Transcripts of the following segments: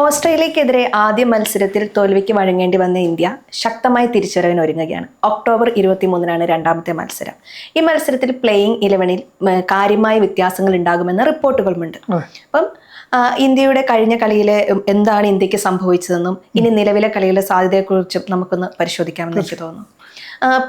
ഓസ്ട്രേലിയക്കെതിരെ ആദ്യ മത്സരത്തിൽ തോൽവിക്ക് വഴങ്ങേണ്ടി വന്ന ഇന്ത്യ ശക്തമായി തിരിച്ചറിവിന് ഒരുങ്ങുകയാണ്. ഒക്ടോബർ ഇരുപത്തിമൂന്നിനാണ് രണ്ടാമത്തെ മത്സരം. ഈ മത്സരത്തിൽ പ്ലേയിങ് ഇലവനിൽ കാര്യമായ വ്യത്യാസങ്ങൾ ഉണ്ടാകുമെന്ന റിപ്പോർട്ടുകളുമുണ്ട്. അപ്പം ഇന്ത്യയുടെ കഴിഞ്ഞ കളിയിൽ എന്താണ് ഇന്ത്യയ്ക്ക് സംഭവിച്ചതെന്നും ഇനി നിലവിലെ കളിയിലെ സാധ്യതയെക്കുറിച്ചും നമുക്കൊന്ന് പരിശോധിക്കാമെന്ന് എനിക്ക് തോന്നുന്നു.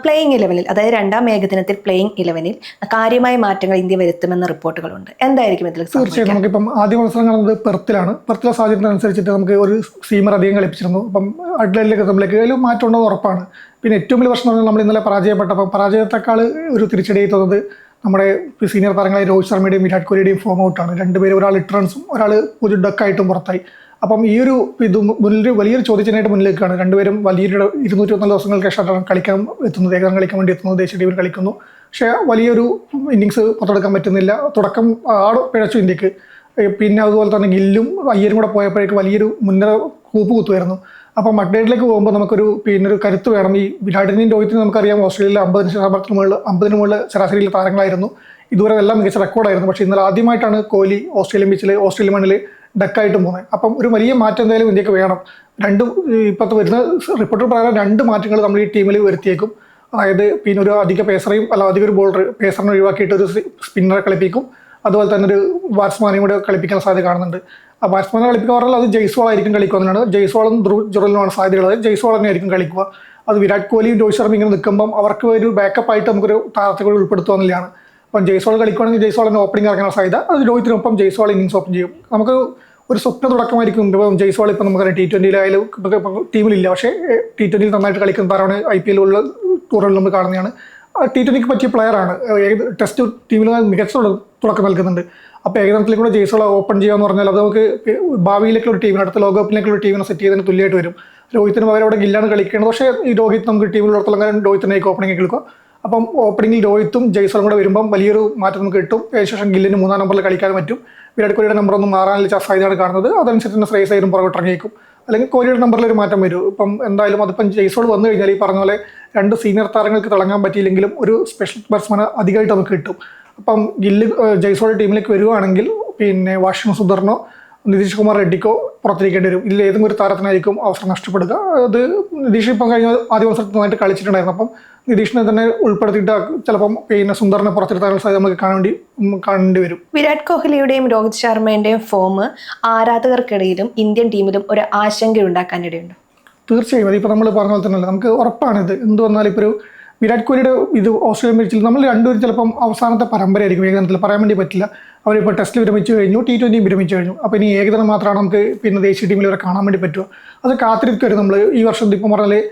പ്ലേയിങ് ഇലവനിൽ അതായത് രണ്ടാം ഏകദിനത്തിൽ പ്ലേയിങ് ഇലവനിൽ കാര്യമായ മാറ്റങ്ങൾ ഇന്ത്യ വരുത്തുമെന്ന റിപ്പോർട്ടുകളുണ്ട്. എന്തായിരിക്കും ഇതിൽ തീർച്ചയായിട്ടും തീർച്ചയായും നമുക്കിപ്പം ആദ്യ മത്സരം കാണുന്നത് പെർത്തിലാണ്. പെർത്തിലെ സാഹചര്യത്തിന് അനുസരിച്ചിട്ട് നമുക്ക് ഒരു സീമർ അധികം കളിപ്പിച്ചിരുന്നു. അപ്പം അഡ്ലൈനിലേക്ക് നമ്മളേക്ക് അതിൽ മാറ്റം ഉണ്ടെന്ന് ഉറപ്പാണ്. പിന്നെ ഏറ്റവും വലിയ പ്രശ്നം നമ്മൾ ഇന്നലെ പരാജയപ്പെട്ടപ്പോൾ പരാജയത്തെക്കാൾ ഒരു തിരിച്ചടി തോന്നുന്നത് നമ്മുടെ സീനിയർ താരങ്ങളായ രോഹിത് ശർമ്മയുടെയും വിരാട് കോഹ്ലിയുടെയും ഫോം ഔട്ടാണ് രണ്ടുപേരും ഒരാൾ ഇട്രൻസും ഒരാൾ ഒരു ഡക്കായിട്ടും പുറത്തായി. അപ്പം ഈ ഒരു ഇത് മുന്നിൽ വലിയൊരു ചോദ്യചിഹ്നമായിട്ട് മുന്നിലേക്കാണ്. രണ്ടുപേരും വലിയൊരു ഇരുന്നൂറ്റി ഒന്നാൽ ദിവസങ്ങൾക്ക് ശേഷമാണ് കളിക്കാൻ എത്തുന്നത് ഏകദിനം കളിക്കാൻ വേണ്ടി എത്തുന്നത് ദേശീയ ടീമിൽ കളിക്കുന്നു. പക്ഷേ വലിയൊരു ഇന്നിങ്സ് പുറത്തെടുക്കാൻ പറ്റുന്നില്ല. തുടക്കം ആട് പിഴച്ചു ഇന്ത്യയ്ക്ക്. പിന്നെ അതുപോലെ തന്നെ ഗില്ലും അയ്യരും കൂടെ പോയപ്പോഴേക്ക് വലിയൊരു മുന്നര കൂപ്പ് കുത്തുമായിരുന്നു. അപ്പം മക്ഡേഡിലേക്ക് പോകുമ്പോൾ നമുക്കൊരു പിന്നെ ഒരു കരുത്ത് വേണം. ഈ വിരാടിനെയും രോഹിത്തിനും നമുക്കറിയാം ഓസ്ട്രേലിയയിൽ അമ്പതിന് ശതമാനത്തിന് മുകളിൽ അമ്പതിന് മുകളിൽ ശരാശരിയിൽ താരങ്ങളായിരുന്നു. ഇതുവരെ എല്ലാം മികച്ച റെക്കോർഡായിരുന്നു പക്ഷേ ഇന്നലെ ആദ്യമായിട്ടാണ് കോഹ്ലി ഓസ്ട്രേലിയൻ പിച്ചിൽ ഓസ്ട്രേലിയൻ മണ്ണിൽ ഡക്കായിട്ട് പോകുന്നത് അപ്പം ഒരു വലിയ മാറ്റം എന്തായാലും ഇന്ത്യയ്ക്ക് വേണം. രണ്ട് ഇപ്പോഴത്തെ വരുന്ന റിപ്പോർട്ടർ പ്രകാരം രണ്ട് മാറ്റങ്ങൾ നമ്മൾ ഈ ടീമിൽ വരുത്തിയേക്കും. അതായത് പിന്നെ ഒരു അധിക പേസറേയും അല്ല അധിക ഒരു ബോളർ പേസറിനെ ഒഴിവാക്കിയിട്ട് ഒരു സ്പിന്നറെ കളിപ്പിക്കും. അതുപോലെ തന്നെ ഒരു ബാറ്റ്സ്മാനെയും കൂടെ കളിപ്പിക്കാൻ സാധ്യത കാണുന്നുണ്ട്. ബാറ്റ്സ്മാനെ കളിപ്പിക്കുക പറഞ്ഞാൽ അത് ജയ്സ്വാൾ ആയിരിക്കും കളിക്കുക എന്നാണ് ജയ്സ്വാളും ധ്രുവ് ജുറലിനുമാണ് ജയ്സ്വാൾ തന്നെ ആയിരിക്കും കളിക്കുക. അത് വിരാട് കോഹ്ലിയും രോഹിത് ശർമ്മ ഇങ്ങനെ നിൽക്കുമ്പം അവർക്ക് ഒരു ബാക്കപ്പ് ആയിട്ട് നമുക്കൊരു താരത്തെ കൂടി ഉൾപ്പെടുത്തുക എന്നുള്ളതാണ്. അപ്പം ജയ്സ്വാൾ കളിക്കുകയാണെങ്കിൽ ജയ്സ്വാളിന്റെ ഓപ്പണിംഗ് ഇറങ്ങാൻ സാധ്യത. അത് രോഹിത്തിനൊപ്പം ജയ്സ്വാൾ ഇന്നിങ്സ് ഓപ്പൺ ചെയ്യും. നമുക്ക് ഒരു സ്വപ്ന തുടക്കമായിരിക്കും ഇപ്പം ജയ്സ്വാൾ ഇപ്പം നമുക്കറിയാം ടി ട്വന്റിയിലായാലും ടീമിലില്ല പക്ഷേ ടി ട്വന്റിയിൽ നന്നായിട്ട് കളിക്കുന്ന താരമാണ് ഐ പി എല്ലുള്ള ടൂറുകളിൽ നമ്മൾ കാണുന്നതാണ്. ടി ട്വന്റിക്ക് പറ്റിയ പ്ലെയറാണ് ടെസ്റ്റ് ടീമിൽ മികച്ച തുടക്കം നൽകുന്നുണ്ട്. അപ്പോൾ ഏകദിനത്തിൽ കൂടെ ജേഴ്സികളെ ഓപ്പൺ ചെയ്യാന്ന് പറഞ്ഞാൽ അത് നമുക്ക് ഭാവിയിലേക്കുള്ള ടീമിന് അടുത്ത ലോകകപ്പിലേക്കുള്ള ടീമിനെ സെറ്റ് ചെയ്തതിന് തുല്യമായിട്ട് വരും. രോഹിത്തിന് പകരം അവിടെ ഗില്ലാണ് കളിക്കുന്നത് പക്ഷേ ഈ രോഹിത് നമുക്ക് ടീമിൽ കാലം രോഹിത്തിനേക്ക് ഓപ്പണിംഗ് കേൾക്കുക അപ്പം ഓപ്പണിംഗിൽ രോഹിത്തും ജയ്സോളും കൂടെ വരുമ്പം വലിയൊരു മാറ്റം നമുക്ക് കിട്ടും. അതിനുശേഷം ഗില്ലിന് മൂന്നാം നമ്പറിൽ കളിക്കാൻ പറ്റും. വിരാട് കോഹ്ലിയുടെ നമ്പർ ഒന്നും മാറാനുള്ള സാധ്യതയാണ് കാണുന്നത്. അതനുസരിച്ച് തന്നെ ശ്രേയസ് പുറകോട്ട് ഇറങ്ങിയേക്കും. അല്ലെങ്കിൽ കോഹ്ലിയുടെ നമ്പറിൽ ഒരു മാറ്റം വരും. ഇപ്പം എന്തായാലും അതിപ്പം ജയ്സോൾ വന്നു കഴിഞ്ഞാൽ ഈ പറഞ്ഞ പോലെ രണ്ട് സീനിയർ താരങ്ങൾക്ക് തിളങ്ങാൻ പറ്റിയില്ലെങ്കിലും ഒരു സ്പെഷ്യൽ ബാറ്റ്സ്മാനെ അധികമായിട്ട് നമുക്ക് കിട്ടും. അപ്പം ഗില്ല് ഏഹ്, ടീമിലേക്ക് വരുവാണെങ്കിൽ പിന്നെ വാഷിംഗ് സുന്ദറിനോ നിതീഷ് കുമാർ റെഡ്ഡിക്കോ പുറത്തിരിക്കേണ്ടി വരും. ഇതിൽ ഏതെങ്കിലും ഒരു താരത്തിനായിരിക്കും അവസരം നഷ്ടപ്പെടുക. അത് നിതീഷ് ഇപ്പം കഴിഞ്ഞ ആദ്യ മത്സരത്തിൽ നന്നായിട്ട് കളിച്ചിട്ടുണ്ടായിരുന്നു. അപ്പം നിതീഷിനെ തന്നെ ഉൾപ്പെടുത്തിയിട്ട് ചിലപ്പം പിന്നെ സുന്ദറിനെ പുറത്തെടുത്താനുള്ള സാധ്യത നമുക്ക് കാണേണ്ടി കാണേണ്ടി വരും. വിരാട് കോഹ്ലിയുടെയും രോഹിത് ശർമ്മയുടെയും ഫോം ആരാധകർക്കിടയിലും ഇന്ത്യൻ ടീമിലും ഒരു ആശങ്ക ഉണ്ടാക്കാനിടയുണ്ട് തീർച്ചയായും. അതിപ്പോൾ നമ്മൾ പറഞ്ഞ പോലെ തന്നെ നമുക്ക് ഉറപ്പാണിത് എന്ത് വന്നാലും ഇപ്പോൾ ഒരു വിരാട് കോഹ്ലിയുടെ ഇത് ഓസ്ട്രേലിയ പിച്ചിൽ നമ്മൾ രണ്ടുപേരും ചിലപ്പം അവസാനത്തെ പരമ്പരയായിരിക്കും. ഏകദിനത്തിൽ പറയാൻ വേണ്ടി പറ്റില്ല. അവരിപ്പോൾ ടെസ്റ്റിൽ വിരമിച്ചു കഴിഞ്ഞു ടി ട്വന്റിയും വിരമിച്ചു കഴിഞ്ഞു. അപ്പോൾ ഇനി ഏകദിനം മാത്രമാണ് നമുക്ക് പിന്നെ ദേശീയ ടീമിൽ ഇവരെ കാണാൻ വേണ്ടി പറ്റുക. അത് കാത്തിരിക്കുകയാണ് നമ്മൾ. ഈ വർഷം ഇപ്പം പറഞ്ഞാൽ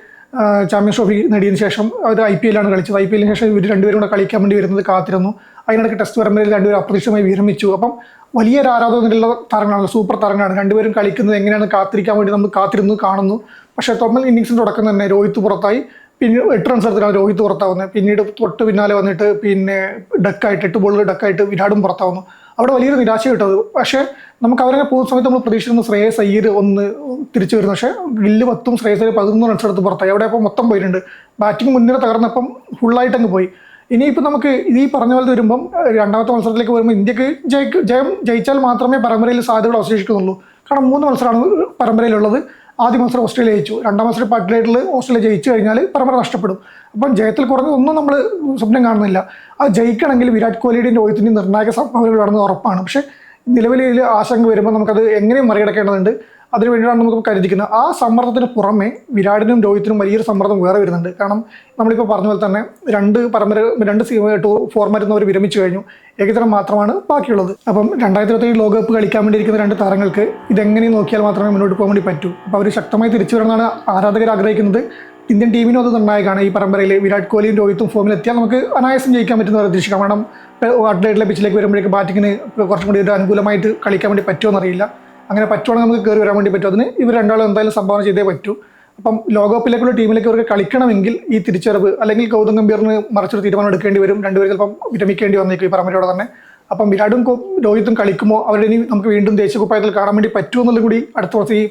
ചാമ്പ്യൻസ് ട്രോഫി നേടിയതിന് ശേഷം അവർ ഐ പി എല്ലാണ് കളിച്ചത്. ഐ പി എല്ലിന് ശേഷം ഇവർ രണ്ടുപേരും കൂടെ കളിക്കാൻ വേണ്ടി വരുന്നത് കാത്തിരുന്നു. അതിനിടയ്ക്ക് ടെസ്റ്റ് പരമ്പരയിൽ രണ്ടുപേരും അപ്രതീക്ഷിതമായി വിരമിച്ചു. അപ്പം വലിയൊരു ആരാധകരുള്ള താരങ്ങളാണ് സൂപ്പർ താരങ്ങളാണ്. രണ്ടുപേരും കളിക്കുന്നത് എങ്ങനെയാണ് കാത്തിരിക്കാൻ വേണ്ടി നമ്മൾ കാത്തിരുന്നു കാണുന്നു. പക്ഷേ തൊമ്മൽ ഇന്നിങ്സിന്റെ തുടക്കം തന്നെ. രോഹിത് പുറത്തായി. പിന്നെ എട്ട് റൺസ് എടുത്തിട്ടാണ് രോഹിത് പുറത്താവുന്നത് പിന്നീട് തൊട്ട് പിന്നാലെ വന്നിട്ട് പിന്നെ ഡക്കായിട്ട് എട്ട് ബോളിൽ ഡക്കായിട്ട് വിരാടും പുറത്താവുന്നു. അവിടെ വലിയൊരു നിരാശ കിട്ടത് പക്ഷേ നമുക്ക് അവരെ പോകുന്ന സമയത്ത് നമ്മൾ പ്രതീക്ഷിക്കുന്ന ശ്രേയസ് അയ്യർ ഒന്ന് തിരിച്ചു വരുന്നു. പക്ഷേ ഗില്ല് പത്തും ശ്രേയസ് അയ്യർ പതിനൊന്ന് റൺസ് എടുത്ത് പുറത്തായി. അവിടെ അപ്പോൾ മൊത്തം പോയിട്ടുണ്ട്. ബാറ്റിംഗ് മുന്നിൽ തകർന്നപ്പം ഫുള്ളായിട്ടങ്ങ് പോയി. ഇനിയിപ്പോൾ നമുക്ക് ഈ പറഞ്ഞ പോലെ വരുമ്പം രണ്ടാമത്തെ മത്സരത്തിലേക്ക് വരുമ്പോൾ ഇന്ത്യയ്ക്ക് ജയം ജയിച്ചാൽ മാത്രമേ പരമ്പരയിൽ സാധ്യതകൾ അവശേഷിക്കുന്നുള്ളൂ. കാരണം മൂന്ന് മത്സരമാണ് പരമ്പരയിലുള്ളത്. ആദ്യ മത്സരം ഓസ്ട്രേലിയ ജയിച്ചു. രണ്ടാം മത്സരം ഇപ്പോൾ ഓസ്ട്രേലിയ ജയിച്ചു കഴിഞ്ഞാൽ പരമ്പര നഷ്ടപ്പെടും. അപ്പം ജയത്തിൽ കുറഞ്ഞതൊന്നും നമ്മൾ സ്വപ്നം കാണുന്നില്ല. അത് ജയിക്കണമെങ്കിൽ വിരാട് കോഹ്ലിയുടെയും രോഹിത്തിന്റെയും നിർണായക സംഭാവനകളാണെന്ന് ഉറപ്പാണ്. പക്ഷേ നിലവിലെ ആശങ്ക വരുമ്പോൾ നമുക്കത് എങ്ങനെയും മറികടക്കേണ്ടതുണ്ട്. അതിനു വേണ്ടിയിട്ടാണ് നമുക്ക് കരുതിക്കുന്നത് ആ സമ്മർദ്ദത്തിന് പുറമെ വിരാടിനും രോഹിത്തിനും വലിയൊരു സമ്മർദ്ദം വേറെ വരുന്നുണ്ട്. കാരണം നമ്മളിപ്പോൾ പറഞ്ഞ പോലെ തന്നെ രണ്ട് പരമ്പര രണ്ട് ടൂർ ഫോർമാറ്റിൽ അവർ വിരമിച്ചു കഴിഞ്ഞു. ഏകദേശം മാത്രമാണ് ബാക്കിയുള്ളത്. അപ്പം രണ്ടായിരത്തി ഇരുപത്തി ലോകകപ്പ് കളിക്കാൻ വേണ്ടിയിരിക്കുന്ന രണ്ട് താരങ്ങൾക്ക് ഇതെങ്ങനെ നോക്കിയാൽ മാത്രമേ മുന്നോട്ട് പോകാൻ വേണ്ടി പറ്റൂ? അപ്പോൾ അവർ ശക്തമായി തിരിച്ചു വരണമെന്നാണ് ആരാധകർ ആഗ്രഹിക്കുന്നത്. ഇന്ത്യൻ ടീമിനും അത് നിർണായകമാണ്. ഈ പരമ്പരയിൽ വിരാട് കോഹ്ലിയും രോഹിത്തും ഫോമിൽ എത്തിയാൽ നമുക്ക് അനായാസം ജയിക്കാൻ പറ്റുന്ന പ്രതീക്ഷിക്കാം കാരണം അഡ്ലൈറ്റിലെ പിച്ചിലേക്ക് വരുമ്പോഴേക്ക് ബാറ്റിങ്ങിന് കുറച്ചും കൂടി ഒരു അനുകൂലമായിട്ട് കളിക്കാൻ വേണ്ടി പറ്റുമോ എന്നറിയില്ല. അങ്ങനെ പറ്റുവാണെങ്കിൽ നമുക്ക് കയറി വരാൻ വേണ്ടി പറ്റും. അതിന് ഇവർ രണ്ടാളും എന്തായാലും സംഭാവന ചെയ്തേ പറ്റൂ. അപ്പം ലോകകപ്പിലേക്കുള്ള ടീമിലേക്ക് അവർക്ക് കളിക്കണമെങ്കിൽ ഈ തിരിച്ചറിവ് അല്ലെങ്കിൽ ഗൗതം ഗംഭീറിന് മറിച്ചൊരു തീരുമാനം എടുക്കേണ്ടി വരും. രണ്ടുപേരും ചിലപ്പം വിരമിക്കേണ്ടി വന്നേക്കും ഈ പരമ്പരയോടെ തന്നെ. അപ്പം വിരാടും രോഹിത്തും കളിക്കുമോ? അവരുടെ ഇനി നമുക്ക് വീണ്ടും ദേശീയ കുപ്പായത്തിൽ കാണാൻ വേണ്ടി പറ്റുമോ എന്നുള്ളത് കൂടി അടുത്ത വർഷം ഈ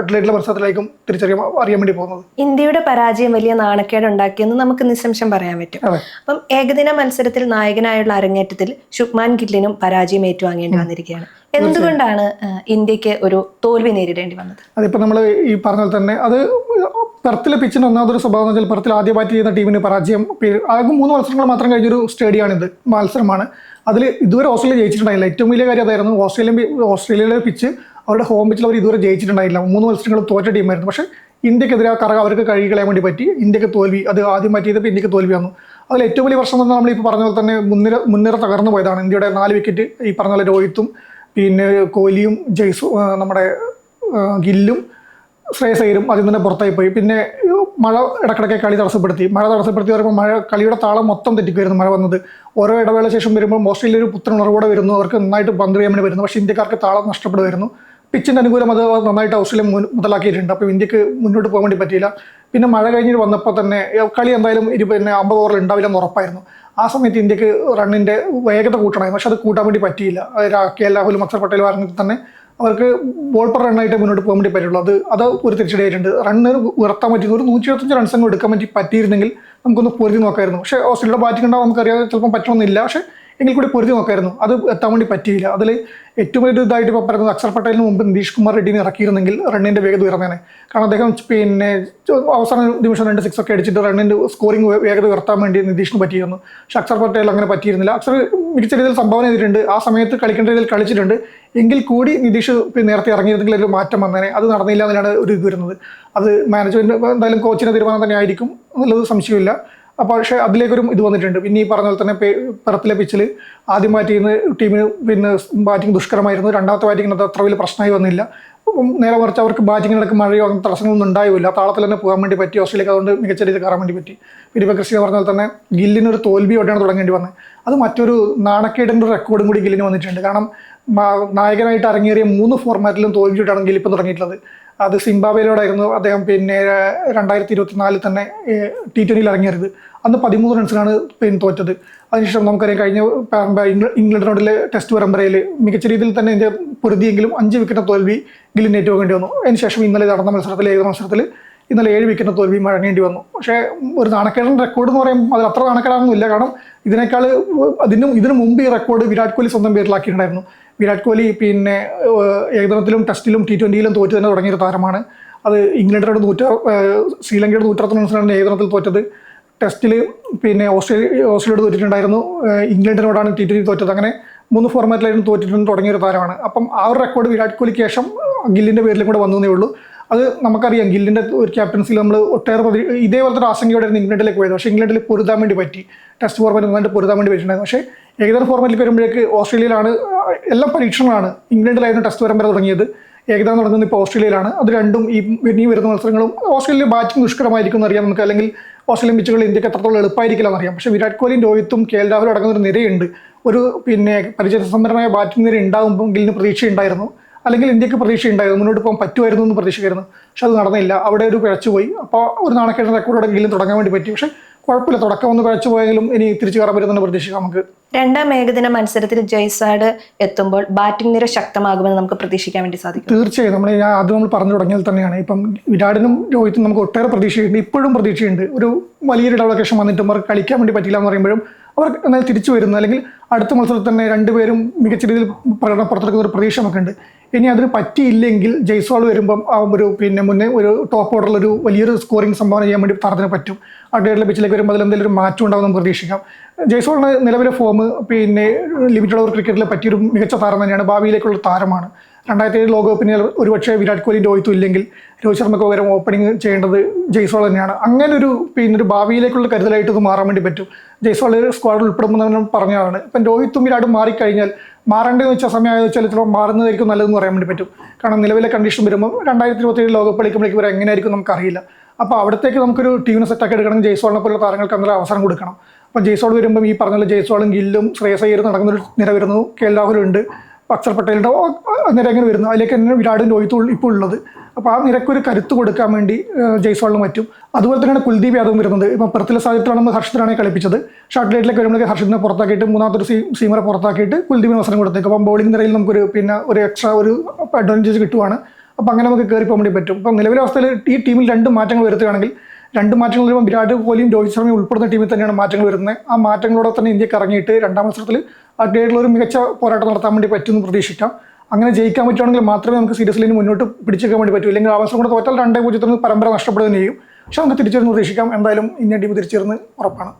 അഡ്ലൈറ്റിലെ മത്സരത്തിലേക്കും തിരിച്ചറിയാൻ അറിയാൻ വേണ്ടി പോകുന്നത്. ഇന്ത്യയുടെ പരാജയം വലിയ നാണക്കേട് ഉണ്ടാക്കിയെന്ന് നമുക്ക് നിസ്സംശം പറയാൻ പറ്റും. അപ്പം ഏകദിന മത്സരത്തിൽ നായകനായുള്ള അരങ്ങേറ്റത്തിൽ ശുഭ്മാൻ ഗില്ലിനും പരാജയം ഏറ്റുവാങ്ങേണ്ടി വന്നിരിക്കുകയാണ്. എന്തുകൊണ്ടാണ് ഇന്ത്യയ്ക്ക് ഒരു തോൽവി നേരിടേണ്ടി വന്നത്? അതിപ്പോൾ നമ്മൾ ഈ പറഞ്ഞ പോലെ തന്നെ അത് പെർത്തിലെ പിച്ചിന് ഒന്നാമതൊരു സ്വഭാവം വെച്ചാൽ പെർത്തിൽ ആദ്യ ബാറ്റ് ചെയ്യുന്ന ടീമിന് പരാജയം. ആകെ മൂന്ന് മത്സരങ്ങൾ മാത്രം കഴിഞ്ഞൊരു സ്റ്റേഡിയമാണിത്. മത്സരമാണ്. അതിൽ ഇതുവരെ ഓസ്ട്രേലിയ ജയിച്ചിട്ടുണ്ടായില്ല. ഏറ്റവും വലിയ കാര്യം അതായിരുന്നു ഓസ്ട്രേലിയൻ ഓസ്ട്രേലിയയുടെ പിച്ച് അവരുടെ ഹോം പിച്ചിൽ അവർ ഇതുവരെ ജയിച്ചിട്ടുണ്ടായില്ല. മൂന്ന് മത്സരങ്ങൾ തോറ്റ ടീമായിരുന്നു പക്ഷേ ഇന്ത്യക്കെതിരെ ആ കറക അവർക്ക് കഴുകി കളയാൻ വേണ്ടി പറ്റി. ഇന്ത്യയ്ക്ക് തോൽവി അത് ആദ്യം മാറ്റി ചെയ്തപ്പോൾ ഇന്ത്യയ്ക്ക് തോൽവി വന്നു. അതിൽ ഏറ്റവും വലിയ പ്രശ്നം എന്ന് നമ്മൾ ഇപ്പോൾ പറഞ്ഞ പോലെ തന്നെ മുൻനിര മുൻനിര തകർന്നു പോയതാണ്. ഇന്ത്യയുടെ നാല് വിക്കറ്റ് ഈ പറഞ്ഞ പോലെ രോഹിത്തും പിന്നെ കോഹ്ലിയും ജയ്സു നമ്മുടെ ഗില്ലും ശ്രേയസ് അയ്യരും അതിൽ നിന്ന് പുറത്തായി പോയി. പിന്നെ മഴ ഇടക്കിടയ്ക്ക് കളി തടസ്സപ്പെടുത്തി. മഴ തടസ്സപ്പെടുത്തി വരുമ്പോൾ മഴ കളിയുടെ താളം മൊത്തം തെറ്റിക്കുമായിരുന്നു മഴ വന്നത്. ഓരോ ഇടവേള ശേഷം വരുമ്പോൾ ഓസ്ട്രേലിയ ഒരു പുത്തൻ ഉണർവോടെ വരുന്നു. അവർക്ക് നന്നായിട്ട് പന്ത് ചെയ്യാൻ വരുന്നു. പക്ഷേ ഇന്ത്യക്കാർക്ക് താളം നഷ്ടപ്പെടുമായിരുന്നു പിച്ചിന്റെ അനുകൂലം അത് നന്നായിട്ട് ഓസ്ട്രേലിയ മുതലാക്കിയിട്ടുണ്ട്. അപ്പോൾ ഇന്ത്യയ്ക്ക് മുന്നോട്ട് പോകാൻ വേണ്ടി പറ്റിയില്ല. പിന്നെ മഴ കഴിഞ്ഞിട്ട് വന്നപ്പോൾ തന്നെ കളി എന്തായാലും ഇരു പിന്നെ അമ്പത് ഓവറിൽ ഉണ്ടാവില്ല എന്ന് ഉറപ്പായിരുന്നു. ആ സമയത്ത് ഇന്ത്യയ്ക്ക് റണ്ണിന്റെ വേഗത കൂട്ടണമായിരുന്നു. പക്ഷെ അത് കൂട്ടാൻ വേണ്ടി പറ്റിയില്ല. അത് രാ- കെ എൽ രാഹുലും അക്സർ പട്ടേൽ പറഞ്ഞിട്ട് തന്നെ അവർക്ക് ബോൾ പെർ റണ്ണായിട്ട് മുന്നോട്ട് പോകാൻ വേണ്ടി പറ്റുള്ളൂ. അത് അത് ഒരു തിരിച്ചടിയായിട്ടുണ്ട് റണ്ണ് ഉയർത്താൻ പറ്റിയത് ഒരു നൂറ്റി ഇരുപത്തഞ്ച് റൺസ് അങ്ങ് എടുക്കാൻ പറ്റി പറ്റിയിരുന്നെങ്കിൽ നമുക്കൊന്ന് പൊരുതി നോക്കായിരുന്നു. പക്ഷേ ഓസ്ട്രേലിയയുടെ ബാറ്റിംഗ് ഉണ്ടാവും നമുക്കറിയാം ചിലപ്പം പറ്റണമെന്നില്ല. പക്ഷേ എങ്കിൽ കൂടി പൊരുതി നോക്കായിരുന്നു. അത് എത്താൻ വേണ്ടി പറ്റിയില്ല. അതിൽ ഏറ്റവും വലിയ ഇതായിട്ട് ഇപ്പോൾ പറയുന്നത് അക്ഷർ പട്ടേലിന് മുമ്പ് നിതീഷ് കുമാർ റെഡ്ഡിനെ ഇറക്കിയിരുന്നെങ്കിൽ റണ്ണിന്റെ വേഗത ഉയർന്നേനെ. കാരണം അദ്ദേഹം പിന്നെ അവസാന നിമിഷം രണ്ട് സിക്സ് ഒക്കെ അടിച്ചിട്ട് റണ്ണിന്റെ സ്കോറിംഗ് വേഗത ഉയർത്താൻ വേണ്ടി നിതീഷിന് പറ്റിയിരുന്നു. പക്ഷെ അക്ഷർ പട്ടേൽ അങ്ങനെ പറ്റിയിരുന്നില്ല. അക്ഷർ മികച്ച രീതിയിൽ സംഭാവന ചെയ്തിട്ടുണ്ട്. ആ സമയത്ത് കളിക്കേണ്ട രീതിയിൽ കളിച്ചിട്ടുണ്ട്. എങ്കിൽ കൂടി നിതീഷ് നേരത്തെ ഇറങ്ങിയിരുന്നെങ്കിൽ ഒരു മാറ്റം വന്നേനെ. അത് നടന്നില്ല എന്നാണ് ഒരു ഇത് വരുന്നത്. അത് മാനേജ്മെന്റ് എന്തായാലും കോച്ചിന്റെ തീരുമാനം തന്നെ ആയിരിക്കും എന്നുള്ളത് സംശയമില്ല അപ്പോൾ പക്ഷേ അതിലേക്കൊരു ഇത് വന്നിട്ടുണ്ട്. പിന്നെ ഈ പറഞ്ഞ പോലെ തന്നെ പെറത്തിലെ പിച്ചിൽ ആദ്യം ബാറ്റ് ടീമിന് പിന്നെ ബാറ്റിംഗ് ദുഷ്കരമായിരുന്നു. രണ്ടാമത്തെ ബാറ്റിങ്ങിന് അത്ര വലിയ പ്രശ്നമായി വന്നില്ല. നേരെ മറിച്ച് അവർക്ക് ബാറ്റിങ്ങിനിടക്ക് മഴയോ അങ്ങനത്തെ തടസ്സങ്ങളൊന്നും ഉണ്ടായില്ല. താളത്തിൽ തന്നെ പോകാൻ വേണ്ടി പറ്റി. ഓസ്ട്രേലിയക്ക് അതുകൊണ്ട് മികച്ച രീതിയിൽ കയറാൻ വേണ്ടി പറ്റി. പിന്നെ ഇപ്പോൾ കൃഷി പറഞ്ഞ പോലെ തന്നെ ഗില്ലിനൊരു തോൽവിയോടെയാണ് തുടങ്ങേണ്ടി വന്നത്? അത് മറ്റൊരു നാണക്കേടിന്റെ റെക്കോർഡും കൂടി ഗില്ലിന് വന്നിട്ടുണ്ട്. കാരണം നായകനായിട്ട് അരങ്ങേറിയ മൂന്ന് ഫോർമാറ്റിലും തോൽവിയോട്ടാണ് ഗില്ലിപ്പം തുടങ്ങിയിട്ടുള്ളത്. അത് സിംബാബ്വേയിലോടായിരുന്നു. അദ്ദേഹം പിന്നെ രണ്ടായിരത്തി ഇരുപത്തിനാലിൽ തന്നെ ടി ട്വന്റിയിൽ ഇറങ്ങിയത്. അന്ന് പതിമൂന്ന് റൺസിനാണ് പിന്നെ തോറ്റത്. അതിനുശേഷം നമുക്കറിയാം കഴിഞ്ഞ ഇംഗ്ലണ്ടിനോടിലെ ടെസ്റ്റ് പരമ്പരയിൽ മികച്ച രീതിയിൽ തന്നെ ഇന്ത്യ പൊരുതിയെങ്കിലും അഞ്ച് വിക്കറ്റ് തോൽവി ഗില്ലിന് ഏറ്റുപോകേണ്ടി വന്നു. അതിനുശേഷം ഇന്നലെ നടന്ന മത്സരത്തിൽ ഏത് മത്സരത്തിൽ ഇന്നലെ ഏഴ് വിക്കറ്റ് തോൽവി വഴങ്ങേണ്ടി വന്നു. പക്ഷേ ഒരു നാണക്കേടൻ റെക്കോർഡ് എന്ന് പറയുമ്പോൾ അതിൽ അത്ര നാണക്കേടാണെന്നില്ല. കാരണം ഇതിനേക്കാൾ അതിനും ഇതിനു മുമ്പ് ഈ റെക്കോർഡ് വിരാട് കോഹ്ലി സ്വന്തം പേരിലാക്കിയിട്ടുണ്ടായിരുന്നു. വിരാട് കോഹ്ലി പിന്നെ ഏകദിനത്തിലും ടെസ്റ്റിലും ടി ട്വന്റിയിലും തോറ്റ് തന്നെ തുടങ്ങിയൊരു താരമാണ്. അത് ഇംഗ്ലണ്ടിനോട് നൂറ്റ ശ്രീലങ്കയുടെ നൂറ്ററുപത്തി റൺസിനാണ് ഏകദിനത്തിൽ തോറ്റത്. ടെസ്റ്റിൽ പിന്നെ ഓസ്ട്രേലിയ ഓസ്ട്രേലിയയോട് തോറ്റിട്ടുണ്ടായിരുന്നു. ഇംഗ്ലണ്ടിനോടാണ് ടി ട്വന്റി തോറ്റത്. അങ്ങനെ മൂന്ന് ഫോർമാറ്റിലായിരുന്നു തോറ്റിട്ടുണ്ട് തുടങ്ങിയ ഒരു താരമാണ്. അപ്പം ആ ഒരു റെക്കോർഡ് വിരാട് കോഹ്ലിക്ക് ശേഷം ഗില്ലിന്റെ പേരിലും കൂടെ വന്നതേ ഉള്ളൂ. അത് നമുക്കറിയാം ഗില്ലിന്റെ ഒരു ക്യാപ്റ്റൻസിൽ നമ്മൾ ഒട്ടേറെ പ്രതി ഇതേപോലത്തെ ഒരു ആശങ്കയോടെയായിരുന്നു ഇംഗ്ലണ്ടിലേക്ക് പോയത്. പക്ഷേ ഇംഗ്ലണ്ടിൽ പൊരുതാൻ വേണ്ടി പറ്റി. ടെസ്റ്റ് ഫോർമാറ്റ് നന്നായിട്ട് പൊരുതാൻ വേണ്ടി പറ്റിയിട്ടുണ്ടായിരുന്നു. പക്ഷേ ഏകദിന ഫോർമാറ്റിൽ വരുമ്പോഴേക്ക് ഓസ്ട്രേലിയയിലാണ് എല്ലാ പരീക്ഷണങ്ങളാണ് ഇംഗ്ലണ്ടിലായിരുന്നു ടെസ്റ്റ് പരമ്പര തുടങ്ങിയത്. ഏകദിനം തുടങ്ങുന്നത് ഇപ്പോൾ ഓസ്ട്രേലിയയിലാണ്. അത് രണ്ടും ഈ ഇനി വരുന്ന മത്സരങ്ങളും ഓസ്ട്രേലിയ ബാറ്റിംഗ് ദുഷ്കരമായിരിക്കും എന്ന് എന്നറിയാം നമുക്ക് അല്ലെങ്കിൽ ഓസ്ട്രേലിയൻ പിച്ചുകൾ ഇന്ത്യയ്ക്ക് എത്രത്തോളം എളുപ്പമായിരിക്കില്ല എന്നറിയാം പക്ഷേ വിരാട് കോഹ്ലിയും രോഹിത്തും കെ എൽ രാഹുലും അടങ്ങുന്ന ഒരു നിരയുണ്ട്. ഒരു പിന്നെ പരിചയസമ്പന്നമായ ബാറ്റിംഗ് നിര ഉണ്ടാകുമ്പോൾ ഗില്ലിന് പ്രതീക്ഷയുണ്ടായിരുന്നു. അല്ലെങ്കിൽ ഇന്ത്യയ്ക്ക് പ്രതീക്ഷയുണ്ടായിരുന്നു. മുന്നോട്ട് പോകാൻ പറ്റുമായിരുന്നു എന്ന് പ്രതീക്ഷിക്കായിരുന്നു. പക്ഷെ അത് നടന്നില്ല. അവിടെ ഒരു പിഴച്ചുപോയി. അപ്പോൾ ഒരു നാണക്കേട് റെക്കോർഡോടെ ഗില്ലിന് തുടങ്ങാൻ വേണ്ടി പറ്റി. പക്ഷേ കുഴപ്പമില്ല. തുടക്കം ഒന്ന് കഴിച്ചു പോയെങ്കിലും ഇനി തിരിച്ചു കയറാൻ പറ്റുമെന്ന് പ്രതീക്ഷിക്കാം നമുക്ക്. രണ്ടാം ഏകദിന മത്സരത്തിൽ ജയ്സാഡ് എത്തുമ്പോൾ ബാറ്റിംഗ് നിര ശക്തമാകുമെന്ന് നമുക്ക് പ്രതീക്ഷിക്കാൻ വേണ്ടി സാധിക്കും. തീർച്ചയായും. നമ്മൾ ഞാൻ ആദ്യം നമ്മൾ പറഞ്ഞു തുടങ്ങിയാൽ തന്നെയാണ്. ഇപ്പം വിരാടിനും രോഹിത്തിനും നമുക്ക് ഒട്ടേറെ പ്രതീക്ഷയുണ്ട്. ഇപ്പോഴും പ്രതീക്ഷയുണ്ട്. ഒരു വലിയൊരു ഡെവലക്കേഷൻ വന്നിട്ടും അവർക്ക് കളിക്കാൻ വേണ്ടി പറ്റില്ല എന്ന് പറയുമ്പോഴും അവർ എന്നാൽ തിരിച്ചു വരുന്നു. അല്ലെങ്കിൽ അടുത്ത മത്സരത്തിൽ തന്നെ രണ്ടുപേരും മികച്ച രീതിയിൽ പ്രകടനം പുറത്തെടുക്കുന്ന ഒരു പ്രതീക്ഷ നമുക്കുണ്ട് ഇനി അതിന് പറ്റിയില്ലെങ്കിൽ ജയ്സ്വാൾ വരുമ്പം ആ ഒരു പിന്നെ മുന്നേ ഒരു ടോപ്പ് ഓർഡറിൽ ഒരു വലിയൊരു സ്കോറിംഗ് സംഭാവന ചെയ്യാൻ വേണ്ടി താരത്തിന് പറ്റും. അഡ്വൈറ്റിലെ പിച്ചിലേക്ക് വരുമ്പോൾ അതിൽ എന്തെങ്കിലും ഒരു മാറ്റം ഉണ്ടാവും പ്രതീക്ഷിക്കാം. ജയ്സ്വാളിന് നിലവിലെ ഫോം പിന്നെ ലിമിറ്റഡ് ഓവർ ക്രിക്കറ്റിൽ പറ്റിയൊരു മികച്ച താരം തന്നെയാണ് ഭാവിയിലേക്കുള്ള താരമാണ്. രണ്ടായിരത്തി ഏഴ് ലോകകപ്പിന് ഒരുപക്ഷെ വിരാട് കോഹ്ലി രോഹിത്തും ഇല്ലെങ്കിൽ രോഹിത് ശർമ്മയ്ക്ക് പകരം ഓപ്പണിംഗ് ചെയ്യേണ്ടത് ജയ്സോൾ തന്നെയാണ്. അങ്ങനെ ഒരു പിന്നെ ഒരു ഭാവിയിലേക്കുള്ള കരുതലായിട്ട് ഇത് മാറാൻ വേണ്ടി പറ്റും. ജയ്സോൾ സ്ക്വാഡിൽ ഉൾപ്പെടുമെന്ന് പറഞ്ഞതാണ് ഇപ്പം രോഹിത്തും വിരാടും മാറിക്കഴിഞ്ഞാൽ മാറേണ്ടതെന്ന് വെച്ചാൽ സമയമായെന്ന് വെച്ചാൽ ചിലപ്പോൾ മാറുന്നതായിരിക്കും നല്ലതെന്ന് പറയാൻ വേണ്ടി പറ്റും. കാരണം നിലവിലെ കണ്ടീഷൻ വരുമ്പോൾ രണ്ടായിരത്തി ഇരുപത്തി ഏഴ് ലോകകപ്പ് കളിക്കുമ്പോഴേക്കും ഇവർ എങ്ങനെയായിരിക്കും നമുക്കറിയില്ല. അപ്പോൾ അവിടത്തേക്ക് നമുക്കൊരു ടീമിനെ സെറ്റാക്കി എടുക്കണമെങ്കിൽ ജയ്സോളിനെ പോലുള്ള താരങ്ങൾക്ക് അന്നേരം അവസരം കൊടുക്കണം. അപ്പം ജയ്സോൾ വരുമ്പം ഈ പറഞ്ഞ ജയ്സോളും ഗില്ലും ശ്രേയസ് അയ്യരും നടക്കുന്നൊരു നിര വരുന്നു. കെ രാഹുലുണ്ട്. അക്ഷർ പട്ടേലിന്റെ നിര എങ്ങനെ വരുന്നു. അതിലേക്ക് തന്നെ വിരാടും രോഹിത്തും ഇപ്പോൾ ഉള്ളത്. അപ്പോൾ ആ നിരക്കൊരു കരുത്ത് കൊടുക്കാൻ വേണ്ടി ജയ്സ്വാളിന് പറ്റും. അതുപോലെ തന്നെയാണ് കുൽദീപ് യാദവും വരുന്നത്. ഇപ്പം പെർത്തിലെ സാഹചര്യത്തിലാണ് നമ്മൾ ഹർഷിദിനാണ് കളിപ്പിച്ചത്. ഷോർട്ട് ലൈറ്റിലേക്ക് വരുമ്പോഴേക്ക് ഹർഷിതനെ പുറത്താക്കിയിട്ട് മൂന്നാമത്തൊരു സീ സീമറെ പുറത്താക്കിയിട്ട് കുൽദീപിന് അവസരം കൊടുത്തേക്കും. അപ്പം ബൗളിംഗ് നിരയിൽ നമുക്കൊരു പിന്നെ ഒരു എക്സ്ട്രാ ഒരു അഡ്വാന്റേജ് കിട്ടുവാണ്. അപ്പോൾ അങ്ങനെ നമുക്ക് കയറി പോകാൻ വേണ്ടി പറ്റും. അപ്പോൾ നിലവിലെ അവസ്ഥയിൽ ഈ ടീമിൽ രണ്ട് മാറ്റങ്ങൾ വരുത്തുകയാണെങ്കിൽ രണ്ട് മാറ്റങ്ങൾ വരുമ്പോൾ വിരാട് കോഹ്ലിയും രോഹിത് ശർമ്മയും ഉൾപ്പെടുന്ന ടീമിൽ തന്നെയാണ് മാറ്റങ്ങൾ വരുന്നത്. ആ മാറ്റങ്ങളോടെ തന്നെ ഇന്ത്യയ്ക്ക് ഇറങ്ങിയിട്ട് രണ്ടാം മത്സരത്തിൽ അഗ്നേറ്റിൽ ഒരു മികച്ച പോരാട്ടം നടത്താൻ വേണ്ടി പറ്റുമെന്ന് പ്രതീക്ഷിക്കാം. അങ്ങനെ ജയിക്കാൻ പറ്റുകയാണെങ്കിൽ മാത്രമേ നമുക്ക് സീരിയസ്ലി മുന്നോട്ട് പിടിച്ചേക്കാൻ വേണ്ടി പറ്റൂ. അല്ലെങ്കിൽ അവസരം കൂടെ തോറ്റാൽ രണ്ടേ പൂജ്യത്തിന് പരമ്പര നഷ്ടപ്പെടുകയും ചെയ്യും. പക്ഷെ നമുക്ക് തിരിച്ചു പ്രതീക്ഷിക്കാം. എന്തായാലും ഇന്ത്യൻ ടീം തിരിച്ചു ഉറപ്പാണ്.